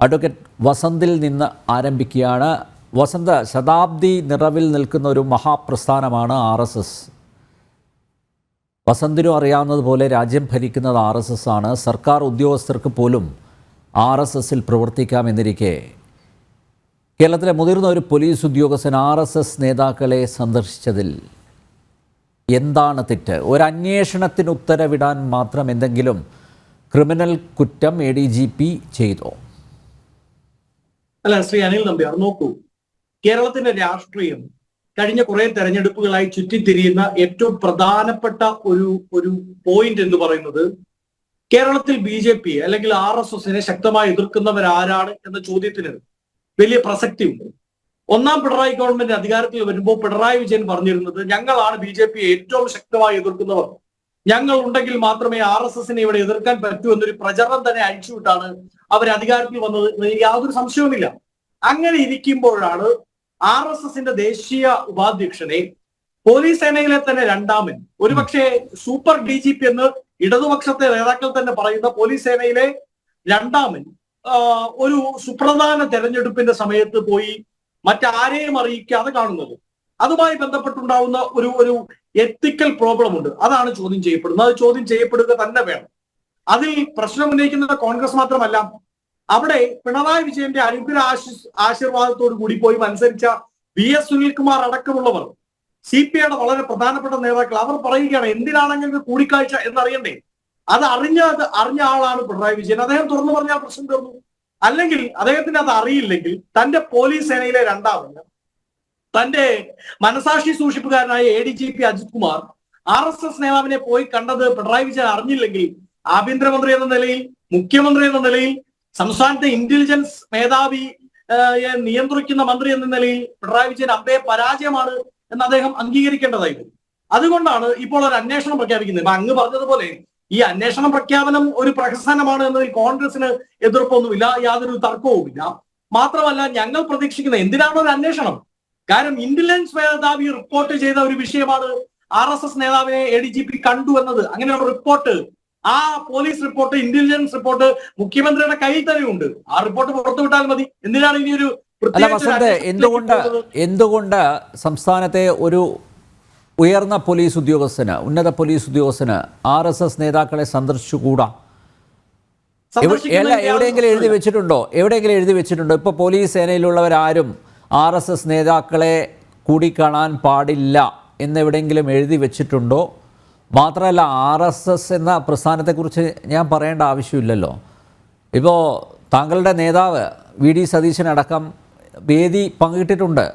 Advocate വസന്തിൽ നിന്ന് ആരംഭിക്കുകയാണ്. വസന്ത ശതാബ്ദി നിറവിൽ നിൽക്കുന്ന ഒരു മഹാപ്രസ്ഥാനമാണ് ആർ എസ് എസ്. വസന്തിനും അറിയാവുന്നതുപോലെ രാജ്യം ഭരിക്കുന്നത് ആർ എസ് എസ് ആണ്. സർക്കാർ ഉദ്യോഗസ്ഥർക്ക് പോലും ആർ എസ് എസിൽ പ്രവർത്തിക്കാമെന്നിരിക്കെ. കേരളത്തിലെ മുതിർന്ന ഒരു പോലീസ് ഉദ്യോഗസ്ഥൻ ആർ എസ് എസ് നേതാക്കളെ സന്ദർശിച്ചതിൽ എന്താണ് തെറ്റ്? ഒരു ഉത്തരവിടാൻ മാത്രം എന്തെങ്കിലും ക്രിമിനൽ കുറ്റം എ ഡി ജി പി ചെയ്തോ? അല്ല ശ്രീ അനിൽ നമ്പ്യാർ നോക്കൂ. കേരളത്തിന്റെ രാഷ്ട്രീയം കഴിഞ്ഞ കുറെ തെരഞ്ഞെടുപ്പുകളായി ചുറ്റിത്തിരിയുന്ന ഏറ്റവും പ്രധാനപ്പെട്ട ഒരു ഒരു പോയിന്റ് എന്ന് പറയുന്നത് കേരളത്തിൽ ബി ജെ പി അല്ലെങ്കിൽ ആർ എസ് എസിനെ ശക്തമായി എതിർക്കുന്നവരാരാണ് എന്ന ചോദ്യത്തിന് വലിയ പ്രസക്തി ഉണ്ട് ഒന്നാം പിണറായി ഗവൺമെന്റ് അധികാരത്തിൽ വരുമ്പോൾ പിണറായി വിജയൻ പറഞ്ഞിരുന്നത് ഞങ്ങളാണ് ബി ജെ പി ഏറ്റവും ശക്തമായി എതിർക്കുന്നവർ. ഞങ്ങൾ ഉണ്ടെങ്കിൽ മാത്രമേ ആർ എസ് എസിനെ ഇവിടെ എതിർക്കാൻ പറ്റൂ എന്നൊരു പ്രചരണം തന്നെ അഴിച്ചുവിട്ടാണ് അവർ അധികാരത്തിൽ വന്നത് യാതൊരു സംശയവുമില്ല. അങ്ങനെ ഇരിക്കുമ്പോഴാണ് ആർ എസ് എസിന്റെ ദേശീയ ഉപാധ്യക്ഷനെ പോലീസ് സേനയിലെ തന്നെ രണ്ടാമൻ ഒരുപക്ഷെ സൂപ്പർ ഡി ജി പി എന്ന് ഇടതുപക്ഷത്തെ നേതാക്കൾ തന്നെ പറയുന്ന പോലീസ് സേനയിലെ രണ്ടാമൻ ഒരു സുപ്രധാന തെരഞ്ഞെടുപ്പിന്റെ സമയത്ത് പോയി മറ്റാരെയും അറിയിക്കാതെ കാണുന്നത്. അതുമായി ബന്ധപ്പെട്ടുണ്ടാവുന്ന ഒരു ഒരു എത്തിക്കൽ പ്രോബ്ലം ഉണ്ട്. അതാണ് ചോദ്യം ചെയ്യപ്പെടുന്നത്. അത് ചോദ്യം ചെയ്യപ്പെടുക തന്നെ വേണം. അതിൽ പ്രശ്നം ഉന്നയിക്കുന്നത് കോൺഗ്രസ് മാത്രമല്ല. അവിടെ പിണറായി വിജയന്റെ അനുഗ്രഹ ആശീസ് ആശീർവാദത്തോടു കൂടി പോയി മത്സരിച്ച വി എസ് സുനിൽകുമാർ അടക്കമുള്ളവർ സി പി ഐയുടെ വളരെ പ്രധാനപ്പെട്ട നേതാക്കൾ അവർ പറയുകയാണ് എന്തിനാണെങ്കിലും കൂടിക്കാഴ്ച എന്നറിയണ്ടേ? അത് അറിഞ്ഞ അറിഞ്ഞ ആളാണ് പിണറായി വിജയൻ. അദ്ദേഹം തുറന്നു പറഞ്ഞാൽ പ്രശ്നം തീർന്നു. അല്ലെങ്കിൽ അദ്ദേഹത്തിന് അത് അറിയില്ലെങ്കിൽ തന്റെ പോലീസ് സേനയിലെ രണ്ടാമത് തന്റെ മനസാക്ഷി സൂക്ഷിപ്പുകാരനായ A D G P Ajith Kumar R S S നേതാവിനെ പോയി കണ്ടത് പിണറായി വിജയൻ അറിഞ്ഞില്ലെങ്കിൽ ആഭ്യന്തരമന്ത്രി എന്ന നിലയിൽ മുഖ്യമന്ത്രി എന്ന നിലയിൽ സംസ്ഥാനത്തെ ഇന്റലിജൻസ് മേധാവി നിയന്ത്രിക്കുന്ന മന്ത്രി എന്ന നിലയിൽ പിണറായി വിജയൻ അമ്പേ പരാജയമാണ് എന്ന് അദ്ദേഹം അംഗീകരിക്കേണ്ടതായിരുന്നു. അതുകൊണ്ടാണ് ഇപ്പോൾ ഒരു അന്വേഷണം പ്രഖ്യാപിക്കുന്നത്. അങ്ങ് പറഞ്ഞതുപോലെ ഈ അന്വേഷണ പ്രഖ്യാപനം ഒരു പ്രഹസനമാണ് എന്നതിൽ കോൺഗ്രസിന് എതിർപ്പൊന്നുമില്ല യാതൊരു തർക്കവുമില്ല. മാത്രമല്ല ഞങ്ങൾ പ്രതീക്ഷിക്കുന്ന എന്തിനാണ് ഒരു അന്വേഷണം? കാരണം ഇന്റലിജൻസ് മേധാവി റിപ്പോർട്ട് ചെയ്ത ഒരു വിഷയമാണ് ആർ എസ് എസ് നേതാവിനെ എ ഡി ജി പി കണ്ടു എന്നത്. അങ്ങനെയുള്ള റിപ്പോർട്ട് ആ പോലീസ് റിപ്പോർട്ട് ഇന്റലിജൻസ് റിപ്പോർട്ട് മുഖ്യമന്ത്രിയുടെ കയ്യിൽ തന്നെയുണ്ട്. ആ റിപ്പോർട്ട് പുറത്തുവിട്ടാൽ മതി. എന്തിനാണ് ഇനി ഒരു അല്ല പ്രത്യേകിച്ച് വസന്ത് എന്തുകൊണ്ട് എന്തുകൊണ്ട് സംസ്ഥാനത്തെ ഒരു ഉയർന്ന പോലീസ് ഉദ്യോഗസ്ഥന് ഉന്നത പോലീസ് ഉദ്യോഗസ്ഥന് ആർ എസ് എസ് നേതാക്കളെ സന്ദർശിച്ചുകൂടാ? അല്ല എവിടെയെങ്കിലും എഴുതി വെച്ചിട്ടുണ്ടോ? എവിടെയെങ്കിലും എഴുതി വെച്ചിട്ടുണ്ടോ? ഇപ്പോൾ പോലീസ് സേനയിലുള്ളവരാരും ആർ എസ് എസ് നേതാക്കളെ കൂടിക്കാണാൻ പാടില്ല എന്നെവിടെയെങ്കിലും എഴുതി വെച്ചിട്ടുണ്ടോ? മാത്രമല്ല ആർ എസ് എസ് എന്ന പ്രസ്ഥാനത്തെക്കുറിച്ച് ഞാൻ പറയേണ്ട ആവശ്യമില്ലല്ലോ. ഇപ്പോൾ താങ്കളുടെ നേതാവ് വി ഡി സതീശനടക്കം വേദി പങ്കിട്ടിട്ടുണ്ട്.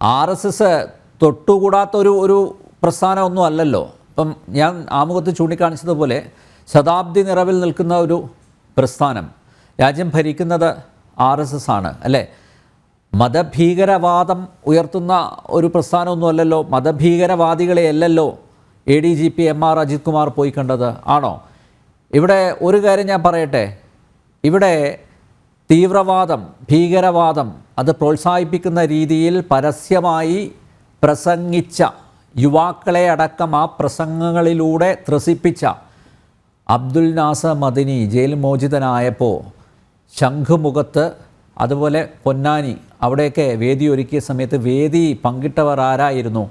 ആർ എസ് എസ് തൊട്ടുകൂടാത്തൊരു ഒരു പ്രസ്ഥാനമൊന്നും അല്ലല്ലോ. ഇപ്പം ഞാൻ ആമുഖത്ത് ചൂണ്ടിക്കാണിച്ചതുപോലെ ശതാബ്ദി നിറവിൽ നിൽക്കുന്ന ഒരു പ്രസ്ഥാനം. രാജ്യം ഭരിക്കുന്നത് ആർ എസ് എസ് ആണ് അല്ലേ? മതഭീകരവാദം ഉയർത്തുന്ന ഒരു പ്രസ്ഥാനമൊന്നുമല്ലല്ലോ മതഭീകരവാദികളെ അല്ലല്ലോ A D G P M R Ajith Kumar പോയി കണ്ടത് ആണോ? ഇവിടെ ഒരു കാര്യം ഞാൻ പറയട്ടെ. ഇവിടെ തീവ്രവാദം ഭീകരവാദം അത് പ്രോത്സാഹിപ്പിക്കുന്ന രീതിയിൽ പരസ്യമായി പ്രസംഗിച്ച യുവാക്കളെ അടക്കം ആ പ്രസംഗങ്ങളിലൂടെ ത്രസിപ്പിച്ച അബ്ദുൽ നാസർ മദിനി ജയിൽ മോചിതനായപ്പോൾ ശംഖുമുഖത്ത് അതുപോലെ പൊന്നാനി അവിടെയൊക്കെ വേദി ഒരുക്കിയ സമയത്ത് വേദി പങ്കിട്ടവർ ആരായിരുന്നു?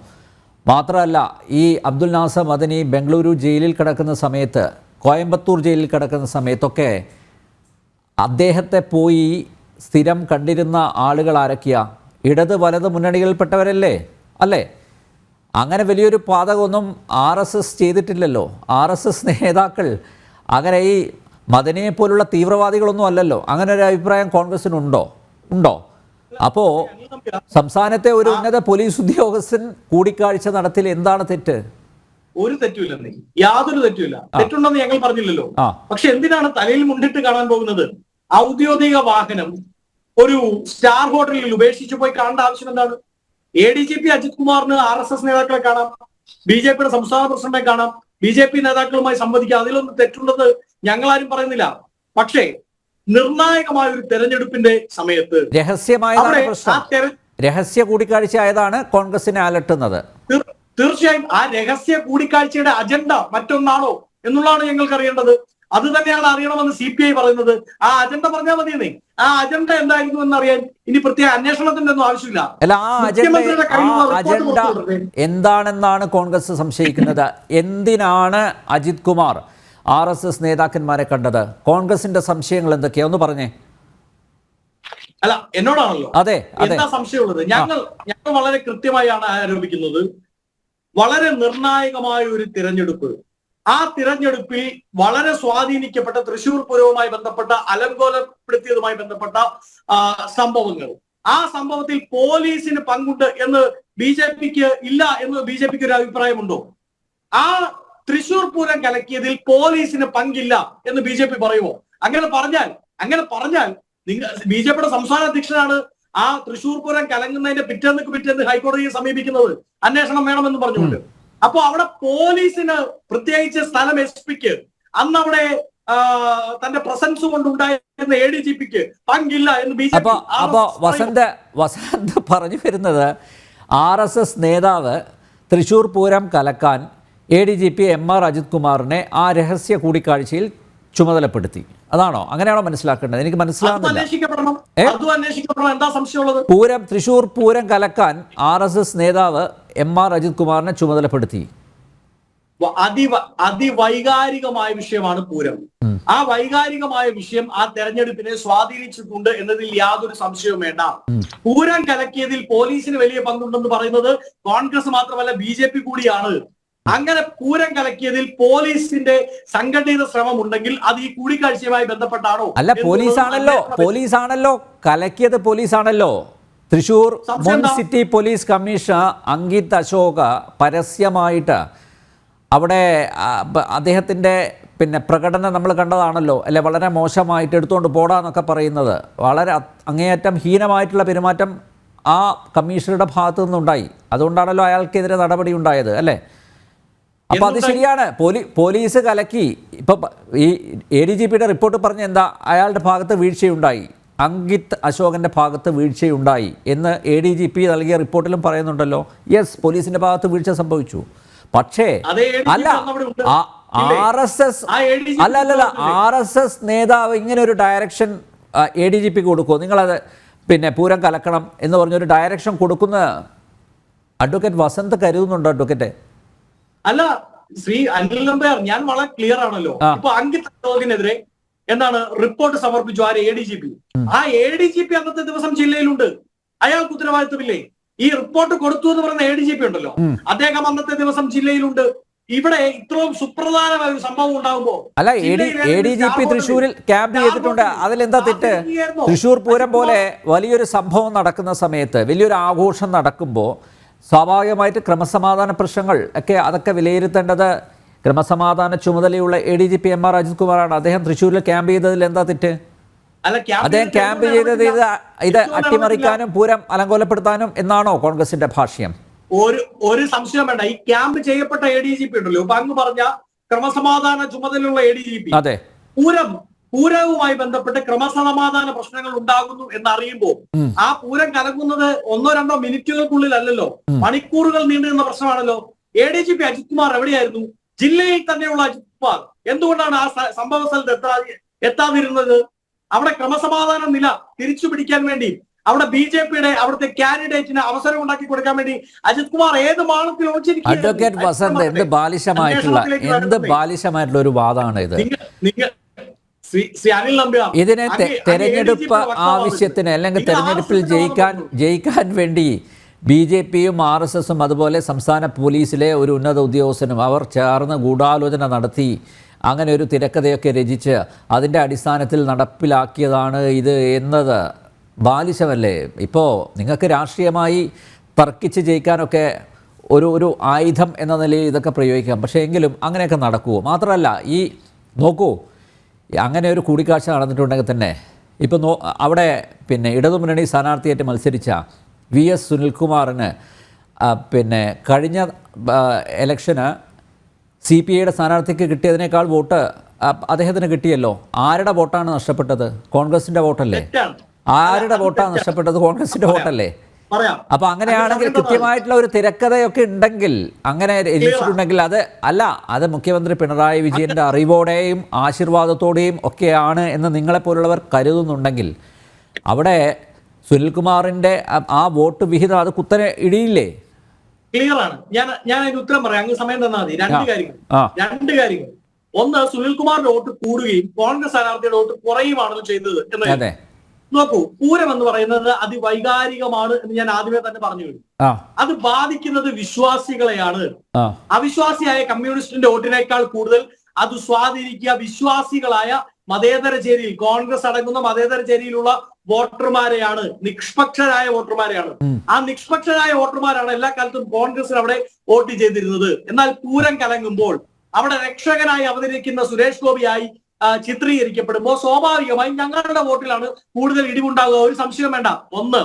മാത്രമല്ല ഈ അബ്ദുൽ നാസർ മദനി ബംഗളൂരു ജയിലിൽ കിടക്കുന്ന സമയത്ത് കോയമ്പത്തൂർ ജയിലിൽ കിടക്കുന്ന സമയത്തൊക്കെ അദ്ദേഹത്തെ പോയി സ്ഥിരം കണ്ടിരുന്ന ആളുകൾ ആരൊക്കെയാ? ഇടത് വലത് മുന്നണികളിൽപ്പെട്ടവരല്ലേ? അല്ലേ? അങ്ങനെ വലിയൊരു പാതകമൊന്നും ആർ എസ് എസ് ചെയ്തിട്ടില്ലല്ലോ. ആർ എസ് എസ് നേതാക്കൾ അങ്ങനെ ഈ മദനിയെ പോലുള്ള തീവ്രവാദികളൊന്നും അല്ലല്ലോ. അങ്ങനെ ഒരു അഭിപ്രായം കോൺഗ്രസിനുണ്ടോ? ഉണ്ടോ? അപ്പോൾ സംസ്ഥാനത്തെ ഒരു ഉന്നത പോലീസ് ഉദ്യോഗസ്ഥൻ കൂടിക്കാഴ്ച നടത്തിൽ എന്താണ് തെറ്റ്? ഒരു തെറ്റുമില്ല യാതൊരു തെറ്റുമില്ല. തെറ്റുണ്ടെന്ന് ഞങ്ങൾ പറഞ്ഞില്ലല്ലോ. പക്ഷെ എന്തിനാണ് തലയിൽ മുണ്ടിട്ട് കാണാൻ പോകുന്നത്? ഔദ്യോഗിക വാഹനം ഒരു സ്റ്റാർ ഹോട്ടലിൽ ഉപേക്ഷിച്ചു പോയി കാണേണ്ട ആവശ്യം എന്താണ്? A D G P Ajith കുമാറിന് ആർ എസ് എസ് നേതാക്കളെ കാണാം. ബി ജെ പിയുടെ സംസ്ഥാന പ്രസിഡന്റിനെ കാണാം. ബി ജെ പി നേതാക്കളുമായി സംവദിക്കാം. അതിലൊന്നും തെറ്റുണ്ടെന്ന് ഞങ്ങളാരും പറയുന്നില്ല. പക്ഷേ നിർണായകമായ ഒരു തെരഞ്ഞെടുപ്പിന്റെ സമയത്ത് രഹസ്യമായ രഹസ്യ കൂടിക്കാഴ്ച ആയതാണ് കോൺഗ്രസിനെ അലട്ടുന്നത്. തീർച്ചയായും ആ രഹസ്യ കൂടിക്കാഴ്ചയുടെ അജണ്ട മറ്റൊന്നാണോ എന്നുള്ളതാണ് ഞങ്ങൾക്ക് അറിയേണ്ടത്. അത് തന്നെയാണ് അറിയണമെന്ന് സി പി ഐ പറയുന്നത്. ആ അജണ്ട പറഞ്ഞാൽ മതിയെന്നേ. ആ അജണ്ട എന്തായിരുന്നു എന്ന് അറിയാൻ ഇനി പ്രത്യേക അന്വേഷണത്തിന്റെ ഒന്നും ആവശ്യമില്ല മുഖ്യമന്ത്രിയുടെ അജണ്ട എന്താണെന്നാണ് കോൺഗ്രസ് സംശയിക്കുന്നത്? എന്തിനാണ് Ajith Kumar R S S നേതാക്കന്മാരെ കണ്ടത്? കോൺഗ്രസിന്റെ സംശയങ്ങൾ എന്തൊക്കെയാ? ഒന്ന് പറഞ്ഞേ. അല്ല എന്നോടാണല്ലോ. അതെ എന്താ സംശയമുള്ളത്? ഞങ്ങൾ ഞങ്ങൾ വളരെ കൃത്യമായാണ് ആരോപിക്കുന്നത്. വളരെ നിർണായകമായ ഒരു തിരഞ്ഞെടുപ്പ്. ആ തിരഞ്ഞെടുപ്പിൽ വളരെ സ്വാധീനിക്കപ്പെട്ട തൃശൂർ പൂരവുമായി ബന്ധപ്പെട്ട അലങ്കോലപ്പെടുത്തിയതുമായി ബന്ധപ്പെട്ട സംഭവങ്ങൾ. ആ സംഭവത്തിൽ പോലീസിന് പങ്കുണ്ട് എന്ന് ബി ജെ പിക്ക് ഇല്ല എന്ന് ബി ജെ പിക്ക് ഒരു അഭിപ്രായമുണ്ടോ? ആ തൃശൂർ പൂരം കലക്കിയതിൽ പോലീസിന് പങ്കില്ല എന്ന് ബി ജെ പി പറയുമോ അങ്ങനെ പറഞ്ഞാൽ അങ്ങനെ പറഞ്ഞാൽ നിങ്ങൾ ബി ജെ പിയുടെ സംസ്ഥാന അധ്യക്ഷനാണ് ആ തൃശൂർ പൂരം കലങ്ങുന്നതിന്റെ പിറ്റേന്ന് പിറ്റേന്ന് ഹൈക്കോടതിയെ സമീപിക്കുന്നത്. അന്വേഷണം വേണമെന്ന് പറഞ്ഞുകൊണ്ട്. അപ്പൊ അവിടെ പോലീസിന് പ്രത്യേകിച്ച് സ്ഥലം എസ് പിക്ക് അന്ന് അവിടെ തന്റെ പ്രസൻസ് കൊണ്ടുണ്ടായിരുന്ന എ ഡി ജി പിക്ക് പങ്കില്ല എന്ന് B J P Vasantha Vasantha Vasanth പറഞ്ഞു വരുന്നത് ആർ എസ് എസ് നേതാവ് Thrissur Pooram കലക്കാൻ A D G P M R Ajith കുമാറിനെ ആ രഹസ്യ കൂടിക്കാഴ്ചയിൽ ചുമതലപ്പെടുത്തി. അതാണോ? അങ്ങനെയാണോ മനസ്സിലാക്കേണ്ടത്? എനിക്ക് മനസ്സിലാകുന്നില്ല പൂരം തൃശൂർ പൂരം കലക്കാൻ ആർ എസ് എസ് നേതാവ് എം ആർ അജിത് കുമാറിനെ ചുമതലപ്പെടുത്തി അതിവ അതിവൈകാരികമായ വിഷയമാണ് പൂരം. ആ വൈകാരികമായ വിഷയം ആ തെരഞ്ഞെടുപ്പിനെ സ്വാധീനിച്ചിട്ടുണ്ട് എന്നതിൽ യാതൊരു സംശയവും വേണ്ട. പൂരം കലക്കിയതിൽ പോലീസിന് വലിയ പങ്കുണ്ടെന്ന് പറയുന്നത് കോൺഗ്രസ് മാത്രമല്ല ബി ജെ പി കൂടിയാണ്. അങ്ങനെ പൂരം കലക്കിയതിൽ പോലീസിന്റെ സംഘടിത ശ്രമം ഉണ്ടെങ്കിൽ അത് ഈ കൂടിക്കാഴ്ചയുമായി ബന്ധപ്പെട്ടാണോ? അല്ല പോലീസ് പോലീസാണല്ലോ. പോലീസ് പോലീസാണല്ലോ. കലക്കിയത് പോലീസാണല്ലോ. തൃശൂർ മുൻ city police commissioner Ankith Ashoka പരസ്യമായിട്ട് അവിടെ അദ്ദേഹത്തിന്റെ അദ്ദേഹത്തിന്റെ പിന്നെ പ്രകടനം നമ്മൾ കണ്ടതാണല്ലോ. അല്ലെ വളരെ മോശമായിട്ട് എടുത്തുകൊണ്ട് പോടാന്നൊക്കെ പറയുന്നത്. വളരെ അങ്ങേയറ്റം ഹീനമായിട്ടുള്ള പെരുമാറ്റം ആ കമ്മീഷണറുടെ ഭാഗത്തു നിന്നുണ്ടായി അതുകൊണ്ടാണല്ലോ അയാൾക്കെതിരെ നടപടി ഉണ്ടായത് അല്ലേ? അപ്പൊ അത് ശരിയാണ്. പോലീ പോലീസ് കലക്കി. ഇപ്പൊ ഈ എ ഡി ജി പിയുടെ റിപ്പോർട്ട് പറഞ്ഞ എന്താ? അയാളുടെ ഭാഗത്ത് വീഴ്ചയുണ്ടായി. അങ്കിത് അശോകന്റെ ഭാഗത്ത് വീഴ്ചയുണ്ടായി എന്ന് എ ഡി ജി പി നൽകിയ റിപ്പോർട്ടിലും പറയുന്നുണ്ടല്ലോ. യെസ് പോലീസിന്റെ ഭാഗത്ത് വീഴ്ച സംഭവിച്ചു. പക്ഷേ അല്ല ആർ എസ് എസ് അല്ല അല്ലല്ല ആർ എസ് എസ് നേതാവ് ഇങ്ങനെ ഒരു ഡയറക്ഷൻ എ ഡി ജി പിക്ക് കൊടുക്കുമോ നിങ്ങളത് പിന്നെ പൂരം കലക്കണം എന്ന് പറഞ്ഞൊരു ഡയറക്ഷൻ കൊടുക്കുന്ന. അഡ്വക്കേറ്റ് വസന്ത് കരുതുന്നുണ്ടോ അഡ്വക്കേറ്റ് അല്ല ശ്രീ അനിൽ നമ്പയാർ ഞാൻ വളരെ ക്ലിയർ ആണല്ലോ. ഇപ്പൊ അങ്കിത് അശോകിനെതിരെ എന്താണ് റിപ്പോർട്ട് സമർപ്പിച്ചു ആര് എ ഡി ജി പി ആ എ ഡി ജി പി അന്നത്തെ ദിവസം ജില്ലയിലുണ്ട്. അയാൾക്ക് ഉത്തരവാദിത്വമില്ലേ? ഈ റിപ്പോർട്ട് കൊടുത്തു എന്ന് പറയുന്ന എ ഡി ജി പി ഉണ്ടല്ലോ. അദ്ദേഹം അന്നത്തെ ദിവസം ജില്ലയിലുണ്ട്. ഇവിടെ ഇത്രയും സുപ്രധാനമായ ഒരു സംഭവം ഉണ്ടാകുമ്പോ അല്ല എ ഡി ജി പി തൃശ്ശൂരിൽ ക്യാമ്പ് ചെയ്തിട്ടുണ്ട്. അതിലെന്താ തെറ്റ്? തൃശ്ശൂർ പൂരം പോലെ വലിയൊരു സംഭവം നടക്കുന്ന സമയത്ത് വലിയൊരു ആഘോഷം നടക്കുമ്പോൾ സ്വാഭാവികമായിട്ട് ക്രമസമാധാന പ്രശ്നങ്ങൾ ഒക്കെ അതൊക്കെ വിലയിരുത്തേണ്ടത് ക്രമസമാധാന ചുമതലയുള്ള A D G P M R Ajith കുമാറാണ് അദ്ദേഹം തൃശ്ശൂരിൽ ക്യാമ്പ് ചെയ്തതിൽ എന്താ തെറ്റ്? അദ്ദേഹം ക്യാമ്പ് ചെയ്തത് ഇത് ഇത് അട്ടിമറിക്കാനും പൂരം അലങ്കോലപ്പെടുത്താനും എന്നാണോ കോൺഗ്രസിന്റെ ഭാഷ്യം? ഒരു ഒരു സംശയം വേണ്ട. ഈ ക്യാമ്പ് ചെയ്യപ്പെട്ട എ ഡി ജി പി ഉണ്ടല്ലോ. ഇപ്പൊ അങ്ങ് പറഞ്ഞ ക്രമസമാധാന ചുമതലയുള്ള എ ഡി ജി പി അതെ. പൂരം പൂരവുമായി ബന്ധപ്പെട്ട് ക്രമസമാധാന പ്രശ്നങ്ങൾ ഉണ്ടാകുന്നു എന്നറിയുമ്പോൾ. ആ പൂരം കലങ്ങുന്നത് ഒന്നോ രണ്ടോ മിനിറ്റുകൾക്കുള്ളിൽ അല്ലല്ലോ മണിക്കൂറുകൾ നീണ്ടുനിന്ന പ്രശ്നമാണല്ലോ. A D G P Ajith Kumar എവിടെയായിരുന്നു? ജില്ലയിൽ തന്നെയുള്ള അജിത് കുമാർ എന്തുകൊണ്ടാണ് ആ സംഭവ സ്ഥലത്ത് എത്താ എത്താതിരുന്നത്? അവിടെ ക്രമസമാധാന നില തിരിച്ചു പിടിക്കാൻ വേണ്ടി അവിടെ ബി ജെ പിയുടെ അവിടുത്തെ കാൻഡിഡേറ്റിന് അവസരം ഉണ്ടാക്കി കൊടുക്കാൻ വേണ്ടി അജിത് കുമാർ ഏത് മാളത്തിൽ അഡ്വക്കേറ്റ് വസന്ത് എന്ത് ബാലിശമായിട്ടുള്ള എന്ത് ബാലിശമായിട്ടുള്ള ഒരു വാദമാണ് ഇത്? ഇതിനെ തെരഞ്ഞെടുപ്പ് ആവശ്യത്തിന് അല്ലെങ്കിൽ തെരഞ്ഞെടുപ്പിൽ ജയിക്കാൻ ജയിക്കാൻ വേണ്ടി ബി ജെ പിയും ആർ എസ് എസും അതുപോലെ സംസ്ഥാന പോലീസിലെ ഒരു ഉന്നത ഉദ്യോഗസ്ഥനും അവർ ചേർന്ന് ഗൂഢാലോചന നടത്തി. അങ്ങനെ ഒരു തിരക്കഥയൊക്കെ രചിച്ച് അതിന്റെ അടിസ്ഥാനത്തിൽ നടപ്പിലാക്കിയതാണ് ഇത് എന്നത്. ബാലിശമല്ലേ ഇപ്പോൾ നിങ്ങൾക്ക് രാഷ്ട്രീയമായി തർക്കിച്ച് ജയിക്കാനൊക്കെ ഒരു ഒരു ആയുധം എന്ന നിലയിൽ ഇതൊക്കെ പ്രയോഗിക്കാം. പക്ഷേ എങ്കിലും അങ്ങനെയൊക്കെ നടക്കുമോ മാത്രമല്ല ഈ നോക്കൂ അങ്ങനെ ഒരു കൂടിക്കാഴ്ച നടന്നിട്ടുണ്ടെങ്കിൽ തന്നെ ഇപ്പോൾ നോ അവിടെ പിന്നെ ഇടതുമുന്നണി സ്ഥാനാർത്ഥിയായിട്ട് മത്സരിച്ച വി എസ് സുനിൽകുമാറിന് പിന്നെ കഴിഞ്ഞ എലക്ഷന് ഇലക്ഷന് സി പി ഐയുടെ സ്ഥാനാർത്ഥിക്ക് കിട്ടിയതിനേക്കാൾ വോട്ട് അദ്ദേഹത്തിന് കിട്ടിയല്ലോ. ആരുടെ വോട്ടാണ് നഷ്ടപ്പെട്ടത്? കോൺഗ്രസിന്റെ വോട്ടല്ലേ? ആരുടെ വോട്ടാണ് നഷ്ടപ്പെട്ടത്? കോൺഗ്രസിന്റെ വോട്ടല്ലേ? അപ്പൊ അങ്ങനെയാണെങ്കിൽ കൃത്യമായിട്ടുള്ള ഒരു തിരക്കഥയൊക്കെ ഉണ്ടെങ്കിൽ അങ്ങനെ രചിച്ചിട്ടുണ്ടെങ്കിൽ അത് അല്ല അത് മുഖ്യമന്ത്രി പിണറായി വിജയന്റെ അറിവോടെയും ആശീർവാദത്തോടെയും ഒക്കെയാണ് എന്ന് നിങ്ങളെ പോലുള്ളവർ കരുതുന്നുണ്ടെങ്കിൽ അവിടെ സുനിൽകുമാറിന്റെ ആ- വോട്ട് വിഹിതം അത് കുത്തനെ ഇടിയില്ലേ? ക്ലിയർ ആണ് ഞാൻ ഞാൻ അതിന് ഉത്തരം പറയാം. അങ്ങ് സമയം തന്നാൽ മതി. രണ്ട് കാര്യങ്ങൾ. രണ്ട് കാര്യങ്ങൾ. ഒന്ന് സുനിൽകുമാറിന്റെ വോട്ട് കൂടുകയും കോൺഗ്രസ് സ്ഥാനാർത്ഥിയുടെ വോട്ട് കുറയുമാണല്ലോ ചെയ്തത് എന്ന് അതെ. നോക്കൂ പൂരം എന്ന് പറയുന്നത് അതിവൈകാരികമാണ് എന്ന് ഞാൻ ആദ്യമേ തന്നെ പറഞ്ഞു കഴിഞ്ഞു. അത് ബാധിക്കുന്നത് വിശ്വാസികളെയാണ്. അവിശ്വാസിയായ കമ്മ്യൂണിസ്റ്റിന്റെ വോട്ടിനേക്കാൾ കൂടുതൽ അത് സ്വാധീനിക്കുക വിശ്വാസികളായ മതേതര ചേരിയിൽ കോൺഗ്രസ് അടങ്ങുന്ന മതേതര ചേരിയിലുള്ള വോട്ടർമാരെയാണ് നിഷ്പക്ഷരായ വോട്ടർമാരെയാണ്. ആ നിഷ്പക്ഷരായ വോട്ടർമാരാണ് എല്ലാ കാലത്തും കോൺഗ്രസിന് അവിടെ വോട്ട് ചെയ്തിരുന്നത്. എന്നാൽ പൂരം കലങ്ങുമ്പോൾ അവിടെ രക്ഷകനായി അവതരിക്കുന്ന സുരേഷ് ഗോപിയായി ചിത്രീകരിക്കപ്പെടുമ്പോൾ സ്വാഭാവികമായും ഞങ്ങളുടെ വോട്ടിലാണ് കൂടുതൽ ഇടിവുണ്ടാകുക ഒരു സംശയം വേണ്ട. ഒന്ന്.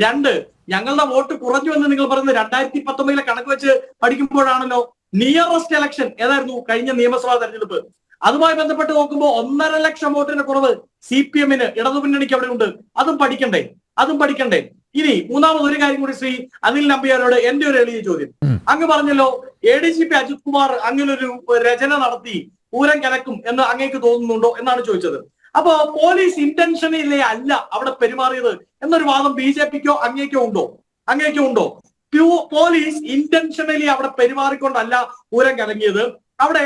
രണ്ട്. ഞങ്ങളുടെ വോട്ട് കുറഞ്ഞു എന്ന് നിങ്ങൾ പറയുന്നത് രണ്ടായിരത്തി പത്തൊമ്പതിലെ കണക്ക് വെച്ച് പഠിക്കുമ്പോഴാണല്ലോ നിയറസ്റ്റ് ഇലക്ഷൻ ഏതായിരുന്നു കഴിഞ്ഞ നിയമസഭാ തെരഞ്ഞെടുപ്പ്? അതുമായി ബന്ധപ്പെട്ട് നോക്കുമ്പോൾ ഒന്നര ലക്ഷം വോട്ടിന്റെ കുറവ് സി പി എമ്മിന് ഇടതുമുന്നണിക്ക് അവിടെ ഉണ്ട്. അതും പഠിക്കണ്ടേ? അതും പഠിക്കണ്ടേ? ഇനി മൂന്നാമത് ഒരു കാര്യം കൂടി ശ്രീ അനിൽ നമ്പിയാരോട് എന്റെ ഒരു എളിയ ചോദ്യം. അങ്ങ് പറഞ്ഞല്ലോ A D G P Ajith Kumar അങ്ങനൊരു രചന നടത്തി. പൂരം കലക്കും എന്ന് അങ്ങേക്ക് തോന്നുന്നുണ്ടോ എന്നാണ് ചോദിച്ചത്. അപ്പോ പോലീസ് ഇന്റൻഷനിലെ അല്ല അവിടെ പെരുമാറിയത് എന്നൊരു വാദം ബി ജെ പിക്കോ അങ്ങേക്കോ ഉണ്ടോ? അങ്ങേക്കോ ഉണ്ടോ? പോലീസ് ഇന്റൻഷനലി അവിടെ പെരുമാറിക്കൊണ്ടല്ല പൂരം കലങ്ങിയത് അവിടെ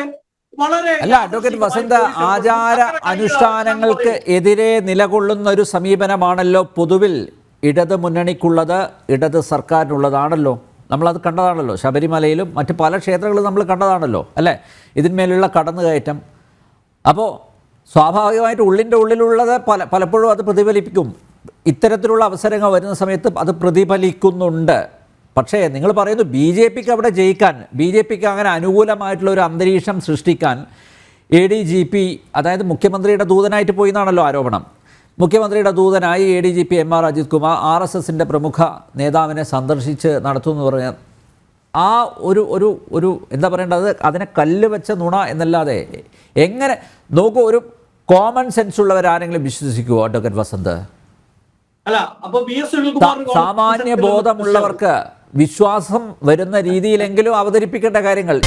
വളരെ അല്ല അഡ്വക്കേറ്റ് വസന്ത ആചാര അനുഷ്ഠാനങ്ങൾക്ക് എതിരെ നിലകൊള്ളുന്ന ഒരു സമീപനമാണല്ലോ പൊതുവിൽ ഇടത് മുന്നണിക്കുള്ളത് ഇടത് സർക്കാരിനുള്ളതാണല്ലോ. നമ്മളത് കണ്ടതാണല്ലോ. ശബരിമലയിലും മറ്റ് പല ക്ഷേത്രങ്ങളും നമ്മൾ കണ്ടതാണല്ലോ അല്ലേ? ഇതിന്മേലുള്ള കടന്നുകയറ്റം. അപ്പോൾ സ്വാഭാവികമായിട്ട് ഉള്ളിന്റെ ഉള്ളിലുള്ളത് പല പലപ്പോഴും അത് പ്രതിഫലിപ്പിക്കും. ഇത്തരത്തിലുള്ള അവസരങ്ങൾ വരുന്ന സമയത്ത് അത് പ്രതിഫലിക്കുന്നുണ്ട്. പക്ഷേ നിങ്ങൾ പറയുന്നു ബി ജെ പിക്ക് അവിടെ ജയിക്കാൻ ബി ജെ പിക്ക് അങ്ങനെ അനുകൂലമായിട്ടുള്ള ഒരു അന്തരീക്ഷം സൃഷ്ടിക്കാൻ എ ഡി ജി പി അതായത് മുഖ്യമന്ത്രിയുടെ ദൂതനായിട്ട് പോയി എന്നാണല്ലോ ആരോപണം. മുഖ്യമന്ത്രിയുടെ ദൂതനായി A D G P M R Ajith Kumar R S എസിന്റെ പ്രമുഖ നേതാവിനെ സന്ദർശിച്ച് നടത്തുമെന്ന് പറഞ്ഞാൽ ആ ഒരു ഒരു ഒരു എന്താ പറയേണ്ടത്? അതിനെ കല്ല് വെച്ച നുണ എന്നല്ലാതെ എങ്ങനെ നോക്കൂ ഒരു കോമൺ സെൻസ് ഉള്ളവരാരെങ്കിലും വിശ്വസിക്കുമോ അഡ്വക്കേറ്റ് വസന്ത്? സാമാന്യ ബോധമുള്ളവർക്ക് വിശ്വാസം വരുന്ന രീതിയിലെങ്കിലും അവതരിപ്പിക്കേണ്ട കാര്യങ്ങൾ.